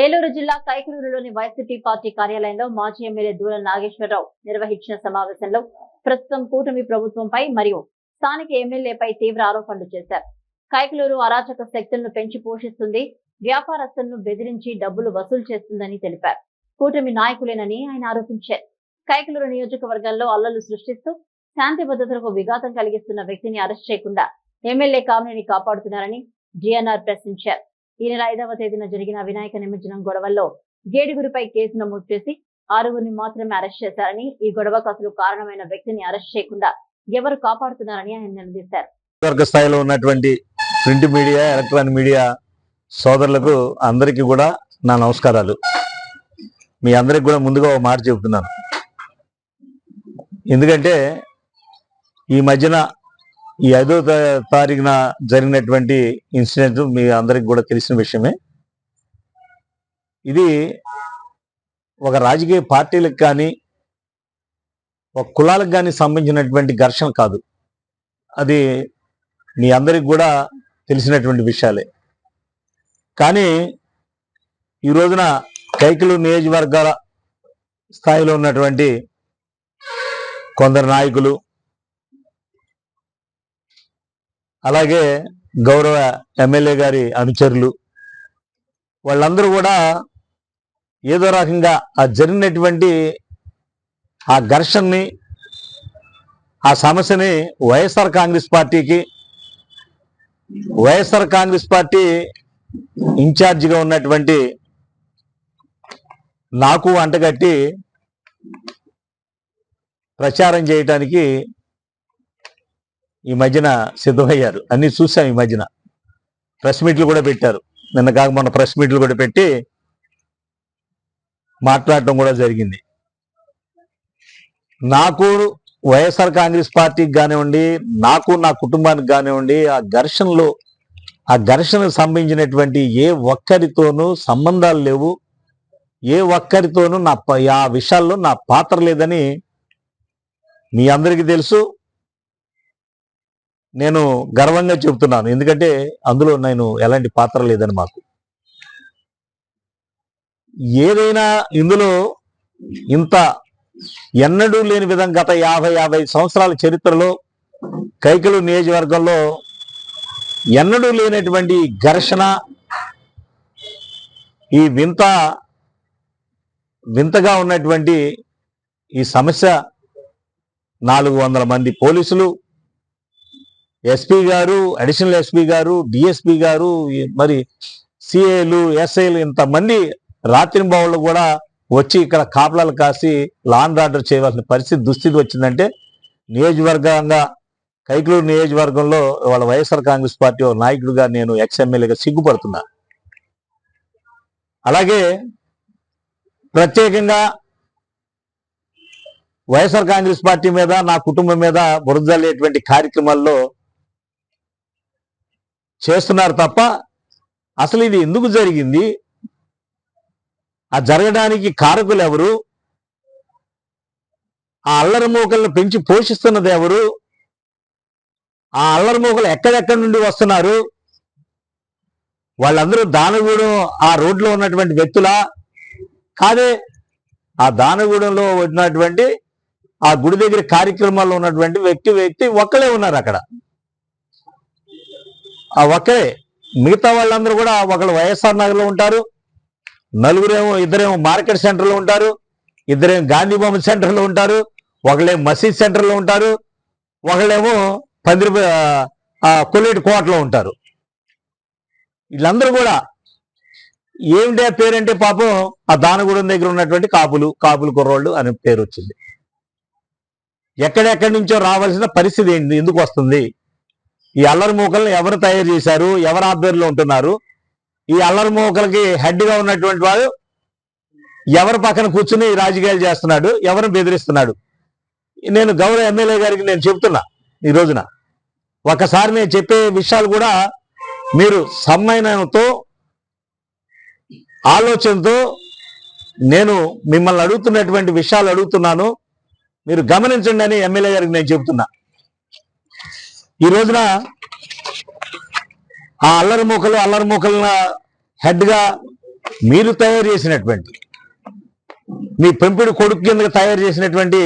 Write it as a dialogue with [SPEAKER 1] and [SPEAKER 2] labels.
[SPEAKER 1] ఏలూరు జిల్లా కైకలూరులోని YCP party కార్యాలయంలో మాజీ ఎమ్మెల్యే దూల నాగేశ్వరరావు నిర్వహించిన సమావేశంలో ప్రస్తుతం కూటమి ప్రభుత్వంపై మరియు స్థానిక ఎమ్మెల్యేపై తీవ్ర ఆరోపణలు చేశారు. కైకలూరు అరాచక శక్తులను పెంచి పోషిస్తుంది వ్యాపారస్తులను బెదిరించి డబ్బులు వసూలు చేస్తుందని తెలిపారు. కూటమి నాయకులేనని ఆయన ఆరోపించారు. కైకలూరు నియోజకవర్గంలో అల్లలు సృష్టిస్తూ శాంతి భద్రతలకు విఘాతం కలిగిస్తున్న వ్యక్తిని అరెస్ట్ చేయకుండా ఎమ్మెల్యే కామినేని కాపాడుతున్నారని జిఎన్ఆర్ ప్రశ్నించారు. ఈ నెల ఐదవ తేదీన జరిగిన వినాయక నిమజ్జనం గొడవల్లో గేడుగురిపై కేసు నమోదు చేసి ఆరుగురిని మాత్రమే అరెస్ట్ చేశారని ఈ గొడవకు అసలు కారణమైన వ్యక్తిని అరెస్ట్ చేయకుండా ఎవరు కాపాడుతున్నారని ఆయన నిలదీశారు.
[SPEAKER 2] వర్గ స్థాయిలో ఉన్నటువంటి ప్రింట్ మీడియా ఎలక్ట్రానిక్ మీడియా సోదరులకు అందరికీ కూడా నా నమస్కారాలు. మీ అందరికి కూడా ముందుగా ఒక మాట చెబుతున్నాను. ఎందుకంటే ఈ మధ్యన ఈ ఐదో తారీఖున జరిగినటువంటి ఇన్సిడెంట్ మీ అందరికి కూడా తెలిసిన విషయమే. ఇది ఒక రాజకీయ పార్టీలకు కానీ ఒక కులాలకు కానీ సంబంధించినటువంటి ఘర్షణ కాదు. అది మీ అందరికి కూడా తెలిసినటువంటి విషయాలే. కానీ ఈ రోజున కైకిలు నియోజకవర్గాల స్థాయిలో ఉన్నటువంటి కొందరు నాయకులు అలాగే గౌరవ ఎమ్మెల్యే గారి అనుచరులు వాళ్ళందరూ కూడా ఏదో రకంగా ఆ జరిగినటువంటి ఆ ఘర్షణని ఆ సమస్యని వైఎస్ఆర్ కాంగ్రెస్ పార్టీకి వైఎస్ఆర్ కాంగ్రెస్ పార్టీ ఇన్ఛార్జిగా ఉన్నటువంటి నాకు అంటగట్టి ప్రచారం చేయటానికి ఈ మధ్యన సిద్ధమయ్యారు. అన్ని చూసాం ఈ మధ్యన. ప్రెస్ మీట్లు కూడా పెట్టారు. నిన్న కాక మొన్న ప్రెస్ మీట్లు కూడా పెట్టి మాట్లాడటం కూడా జరిగింది. నాకు వైఎస్ఆర్ కాంగ్రెస్ పార్టీకి కానివ్వండి నాకు నా కుటుంబానికి కానివ్వండి ఆ ఘర్షణలో ఆ ఘర్షణకు సంబంధించినటువంటి ఏ ఒక్కరితోనూ సంబంధాలు లేవు. ఏ ఒక్కరితోనూ నా ప- ఆ విషయాల్లో నా పాత్ర లేదని మీ అందరికీ తెలుసు. నేను గర్వంగా చెబుతున్నాను. ఎందుకంటే అందులో నేను ఎలాంటి పాత్ర లేదని మాకు. ఏదైనా ఇందులో ఇంత ఎన్నడూ లేని విధంగా గత యాభై యాభై సంవత్సరాల చరిత్రలో కైకలు నియోజకవర్గంలో ఎన్నడూ లేనటువంటి ఘర్షణ ఈ వింత వింతగా ఉన్నటువంటి ఈ సమస్య నాలుగు వందల మంది పోలీసులు ఎస్పీ గారు అడిషనల్ ఎస్పీ గారు డిఎస్పీ గారు మరి సిఏలు ఎస్ఐలు ఇంతమంది రాత్రింబావులు కూడా వచ్చి ఇక్కడ కాపలాలు కాసి లాండ్ ఆర్డర్ చేయవలసిన పరిస్థితి దుస్థితి వచ్చిందంటే నియోజకవర్గంగా కైకలూరు నియోజకవర్గంలో వాళ్ళ వైఎస్ఆర్ కాంగ్రెస్ పార్టీ నాయకుడిగా నేను ఎక్స్ ఎమ్మెల్యేగా సిగ్గుపడుతున్నా. అలాగే ప్రత్యేకంగా వైఎస్ఆర్ కాంగ్రెస్ పార్టీ మీద నా కుటుంబం మీద బురదలేటువంటి కార్యక్రమాల్లో చేస్తున్నారు తప్ప అసలు ఇది ఎందుకు జరిగింది? ఆ జరగడానికి కారకులు ఎవరు? ఆ అల్లరి మూకలను పెంచి పోషిస్తున్నది ఎవరు? ఆ అల్లరి మూకలు ఎక్కడెక్కడి నుండి వస్తున్నారు? వాళ్ళందరూ దానగూడెం ఆ రోడ్లో ఉన్నటువంటి వ్యక్తులా? కాదే ఆ దానగూడెంలో ఉన్నటువంటి ఆ గుడి దగ్గర కార్యక్రమాల్లో ఉన్నటువంటి వ్యక్తి వ్యక్తి ఒక్కలే ఉన్నారు అక్కడ. ఆ ఒక్కరే మిగతా వాళ్ళందరూ కూడా ఒకళ్ళు వైఎస్ఆర్ నగర్లో ఉంటారు నలుగురేమో ఇద్దరేమో మార్కెట్ సెంటర్లో ఉంటారు ఇద్దరేమో గాంధీ బొమ్మ సెంటర్లో ఉంటారు ఒకళ్ళేమో మసీద్ సెంటర్లో ఉంటారు ఒకళ్ళేమో పందిరి కొలేటి కోటలో ఉంటారు. వీళ్ళందరూ కూడా ఏమిటి ఆ పేరంటే పాపం ఆ దానగూడెం దగ్గర ఉన్నటువంటి కాపులు కాపులు కుర్రోళ్ళు అనే పేరు వచ్చింది ఎక్కడెక్కడి నుంచో రావాల్సిన పరిస్థితి ఏంటి ఎందుకు వస్తుంది? ఈ అల్లరి మూకలను ఎవరు తయారు చేశారు? ఎవరు ఆధ్వర్యంలో ఉంటున్నారు? ఈ అల్లరి మూకలకి హెడ్గా ఉన్నటువంటి వాడు ఎవరి పక్కన కూర్చుని రాజకీయాలు చేస్తున్నాడు? ఎవరిని బెదిరిస్తున్నాడు? నేను గౌరవ ఎమ్మెల్యే గారికి నేను చెప్తున్నా ఈ రోజున. ఒకసారి నేను చెప్పే విషయాలు కూడా మీరు సమ్మయనంతో ఆలోచనతో నేను మిమ్మల్ని అడుగుతున్నటువంటి విషయాలు అడుగుతున్నాను. మీరు గమనించండి అని ఎమ్మెల్యే గారికి నేను చెబుతున్నా. ఈ రోజున ఆ అల్లరి మూకలు అల్లరి మూకల హెడ్గా మీరు తయారు చేసినటువంటి మీ పెంపుడు కొడుకు కింద తయారు చేసినటువంటి